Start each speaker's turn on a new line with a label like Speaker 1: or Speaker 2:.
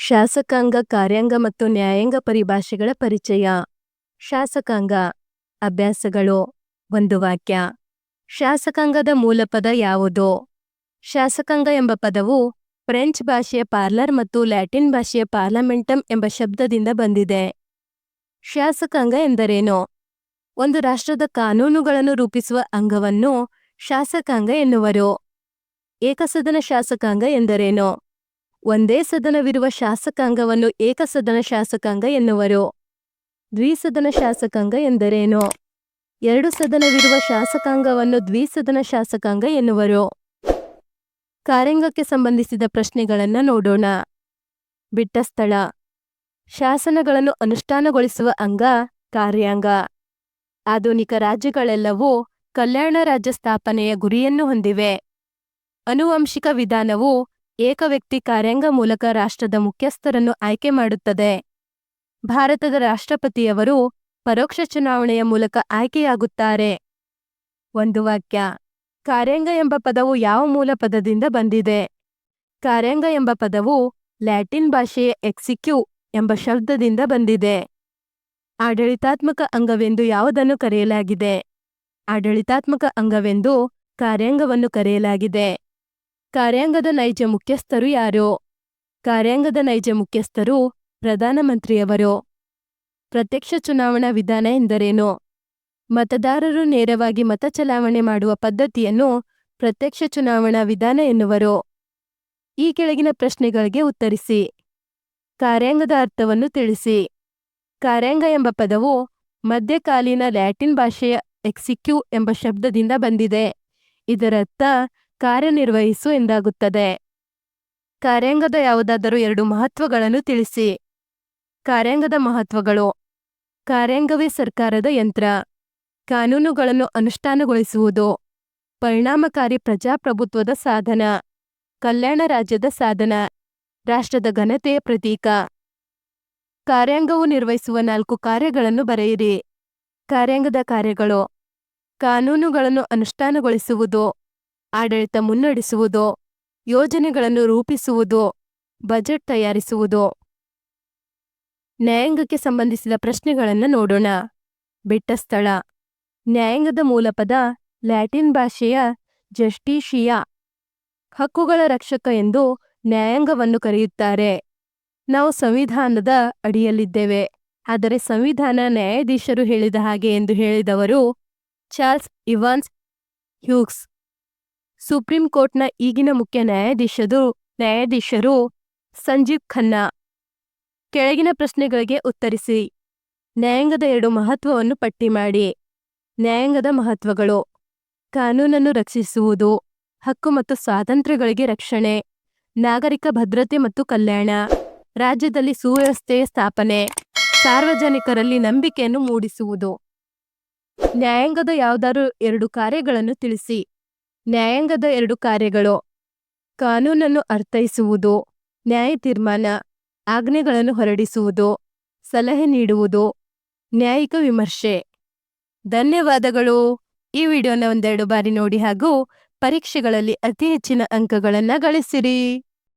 Speaker 1: ಶಾಸಕಾಂಗ, ಕಾರ್ಯಾಂಗ ಮತ್ತು ನ್ಯಾಯಾಂಗ ಪರಿಭಾಷೆಗಳ ಪರಿಚಯ. ಶಾಸಕಾಂಗ, ಅಭ್ಯಾಸಗಳು, ಒಂದು ವಾಕ್ಯ. ಶಾಸಕಾಂಗದ ಮೂಲ ಪದ ಯಾವುದು? ಶಾಸಕಾಂಗ ಎಂಬ ಪದವು ಫ್ರೆಂಚ್ ಭಾಷೆಯ ಪಾರ್ಲರ್ ಮತ್ತು ಲ್ಯಾಟಿನ್ ಭಾಷೆಯ ಪಾರ್ಲಮೆಂಟಮ್ ಎಂಬ ಶಬ್ದದಿಂದ ಬಂದಿದೆ. ಶಾಸಕಾಂಗ ಎಂದರೇನು? ಒಂದು ರಾಷ್ಟ್ರದ ಕಾನೂನುಗಳನ್ನು ರೂಪಿಸುವ ಅಂಗವನ್ನು ಶಾಸಕಾಂಗ ಎನ್ನುವರು. ಏಕಸದನ ಶಾಸಕಾಂಗ ಎಂದರೇನು? ಒಂದೇ ಸದನವಿರುವ ಶಾಸಕಾಂಗವನ್ನು ಏಕಸದನ ಶಾಸಕಾಂಗ ಎನ್ನುವರು. ದ್ವಿಸದನ ಶಾಸಕಾಂಗ ಎಂದರೇನು? ಎರಡು ಸದನವಿರುವ ಶಾಸಕಾಂಗವನ್ನು ದ್ವಿಸದನ ಶಾಸಕಾಂಗ ಎನ್ನುವರು. ಕಾರ್ಯಾಂಗಕ್ಕೆ ಸಂಬಂಧಿಸಿದ ಪ್ರಶ್ನೆಗಳನ್ನ ನೋಡೋಣ. ಬಿಟ್ಟ ಸ್ಥಳ. ಶಾಸನಗಳನ್ನು ಅನುಷ್ಠಾನಗೊಳಿಸುವ ಅಂಗ, ಕಾರ್ಯಾಂಗ. ಆಧುನಿಕ ರಾಜ್ಯಗಳೆಲ್ಲವೂ ಕಲ್ಯಾಣ ರಾಜ್ಯ ಸ್ಥಾಪನೆಯ ಗುರಿಯನ್ನು ಹೊಂದಿವೆ. ಅನುವಂಶಿಕ ವಿಧಾನವು ಏಕವ್ಯಕ್ತಿ ಕಾರ್ಯಾಂಗ ಮೂಲಕ ರಾಷ್ಟ್ರದ ಮುಖ್ಯಸ್ಥರನ್ನು ಆಯ್ಕೆ ಮಾಡುತ್ತದೆ. ಭಾರತದ ರಾಷ್ಟ್ರಪತಿಯವರು ಪರೋಕ್ಷ ಚುನಾವಣೆಯ ಮೂಲಕ ಆಯ್ಕೆಯಾಗುತ್ತಾರೆ. ಒಂದು ವಾಕ್ಯ. ಕಾರ್ಯಾಂಗ ಎಂಬ ಪದವು ಯಾವ ಮೂಲ ಪದದಿಂದ ಬಂದಿದೆ? ಕಾರ್ಯಾಂಗ ಎಂಬ ಪದವು ಲ್ಯಾಟಿನ್ ಭಾಷೆಯ ಎಕ್ಸಿಕ್ಯೂ ಎಂಬ ಶಬ್ದದಿಂದ ಬಂದಿದೆ. ಆಡಳಿತಾತ್ಮಕ ಅಂಗವೆಂದು ಯಾವುದನ್ನು ಕರೆಯಲಾಗಿದೆ? ಆಡಳಿತಾತ್ಮಕ ಅಂಗವೆಂದು ಕಾರ್ಯಾಂಗವನ್ನು ಕರೆಯಲಾಗಿದೆ. ಕಾರ್ಯಾಂಗದ ನೈಜ ಮುಖ್ಯಸ್ಥರು ಯಾರು? ಕಾರ್ಯಾಂಗದ ನೈಜ ಮುಖ್ಯಸ್ಥರು ಪ್ರಧಾನಮಂತ್ರಿಯವರು ಪ್ರತ್ಯಕ್ಷ ಚುನಾವಣಾ ವಿಧಾನ ಎಂದರೇನು? ಮತದಾರರು ನೇರವಾಗಿ ಮತ ಚಲಾವಣೆ ಮಾಡುವ ಪದ್ಧತಿಯನ್ನು ಪ್ರತ್ಯಕ್ಷ ಚುನಾವಣಾ ವಿಧಾನ ಎನ್ನುವರು. ಈ ಕೆಳಗಿನ ಪ್ರಶ್ನೆಗಳಿಗೆ ಉತ್ತರಿಸಿ. ಕಾರ್ಯಾಂಗದ ಅರ್ಥವನ್ನು ತಿಳಿಸಿ. ಕಾರ್ಯಾಂಗ ಎಂಬ ಪದವು ಮಧ್ಯಕಾಲೀನ ಲ್ಯಾಟಿನ್ ಭಾಷೆಯ ಎಕ್ಸಿಕ್ಯೂ ಎಂಬ ಶಬ್ದದಿಂದ ಬಂದಿದೆ. ಇದರರ್ಥ ಕಾರ್ಯನಿರ್ವಹಿಸು ಎಂದಾಗುತ್ತದೆ. ಕಾರ್ಯಾಂಗದ ಯಾವುದಾದರೂ ಎರಡು ಮಹತ್ವಗಳನ್ನು ತಿಳಿಸಿ. ಕಾರ್ಯಾಂಗದ ಮಹತ್ವಗಳು. ಕಾರ್ಯಾಂಗವೇ ಸರ್ಕಾರದ ಯಂತ್ರ. ಕಾನೂನುಗಳನ್ನು ಅನುಷ್ಠಾನಗೊಳಿಸುವುದು. ಪರಿಣಾಮಕಾರಿ ಪ್ರಜಾಪ್ರಭುತ್ವದ ಸಾಧನ. ಕಲ್ಯಾಣ ರಾಜ್ಯದ ಸಾಧನ. ರಾಷ್ಟ್ರದ ಘನತೆಯ ಪ್ರತೀಕ. ಕಾರ್ಯಾಂಗವು ನಿರ್ವಹಿಸುವ ನಾಲ್ಕು ಕಾರ್ಯಗಳನ್ನು ಬರೆಯಿರಿ. ಕಾರ್ಯಾಂಗದ ಕಾರ್ಯಗಳು. ಕಾನೂನುಗಳನ್ನು ಅನುಷ್ಠಾನಗೊಳಿಸುವುದು. ಆಡಳಿತ ಮುನ್ನಡೆಸುವುದು, ಯೋಜನೆಗಳನ್ನು ರೂಪಿಸುವುದು, ಬಜೆಟ್ ತಯಾರಿಸುವುದು? ನ್ಯಾಯಾಂಗಕ್ಕೆ ಸಂಬಂಧಿಸಿದ ಪ್ರಶ್ನೆಗಳನ್ನು ನೋಡೋಣ. ಬಿಟ್ಟ ಸ್ಥಳ. ನ್ಯಾಯಾಂಗದ ಮೂಲಪದ ಲ್ಯಾಟಿನ್ ಭಾಷೆಯ ಜಸ್ಟಿಷಿಯಾ ಹಕ್ಕುಗಳ ರಕ್ಷಕ ಎಂದು ನ್ಯಾಯಾಂಗವನ್ನು ಕರೆಯುತ್ತಾರೆ. ನಾವು ಸಂವಿಧಾನದ ಅಡಿಯಲ್ಲಿದ್ದೇವೆ. ಆದರೆ ಸಂವಿಧಾನ ನ್ಯಾಯಾಧೀಶರು ಹೇಳಿದ ಹಾಗೆ ಎಂದು ಹೇಳಿದವರು ಚಾರ್ಲ್ಸ್ ಇವಾನ್ಸ್ ಹ್ಯೂಗ್ಸ್ ಸುಪ್ರೀಂ ಕೋರ್ಟ್ನ ಈಗಿನ ಮುಖ್ಯ ನ್ಯಾಯಾಧೀಶರು ನ್ಯಾಯಾಧೀಶರು ಸಂಜೀವ್ ಖನ್ನಾ. ಕೆಳಗಿನ ಪ್ರಶ್ನೆಗಳಿಗೆ ಉತ್ತರಿಸಿ. ನ್ಯಾಯಾಂಗದ ಎರಡು ಮಹತ್ವವನ್ನು ಪಟ್ಟಿ ಮಾಡಿ. ನ್ಯಾಯಾಂಗದ ಮಹತ್ವಗಳು. ಕಾನೂನನ್ನು ರಕ್ಷಿಸುವುದು. ಹಕ್ಕು ಮತ್ತು ಸ್ವಾತಂತ್ರ್ಯಗಳಿಗೆ ರಕ್ಷಣೆ. ನಾಗರಿಕ ಭದ್ರತೆ ಮತ್ತು ಕಲ್ಯಾಣ. ರಾಜ್ಯದಲ್ಲಿ ಸುವ್ಯವಸ್ಥೆಯ ಸ್ಥಾಪನೆ. ಸಾರ್ವಜನಿಕರಲ್ಲಿ ನಂಬಿಕೆಯನ್ನು ಮೂಡಿಸುವುದು. ನ್ಯಾಯಾಂಗದ ಯಾವುದಾದ್ರೂ ಎರಡು ಕಾರ್ಯಗಳನ್ನು ತಿಳಿಸಿ. ನ್ಯಾಯಾಂಗದ ಎರಡು ಕಾರ್ಯಗಳು. ಕಾನೂನನ್ನು ಅರ್ಥೈಸುವುದು, ನ್ಯಾಯ ತೀರ್ಮಾನ, ಆಜ್ಞೆಗಳನ್ನು ಹೊರಡಿಸುವುದು, ಸಲಹೆ ನೀಡುವುದು, ನ್ಯಾಯಿಕ ವಿಮರ್ಶೆ. ಧನ್ಯವಾದಗಳು. ಈ ವಿಡಿಯೋನ ಒಂದೆರಡು ಬಾರಿ ನೋಡಿ ಹಾಗೂ ಪರೀಕ್ಷೆಗಳಲ್ಲಿ ಅತಿ ಹೆಚ್ಚಿನ ಅಂಕಗಳನ್ನು ಗಳಿಸಿರಿ.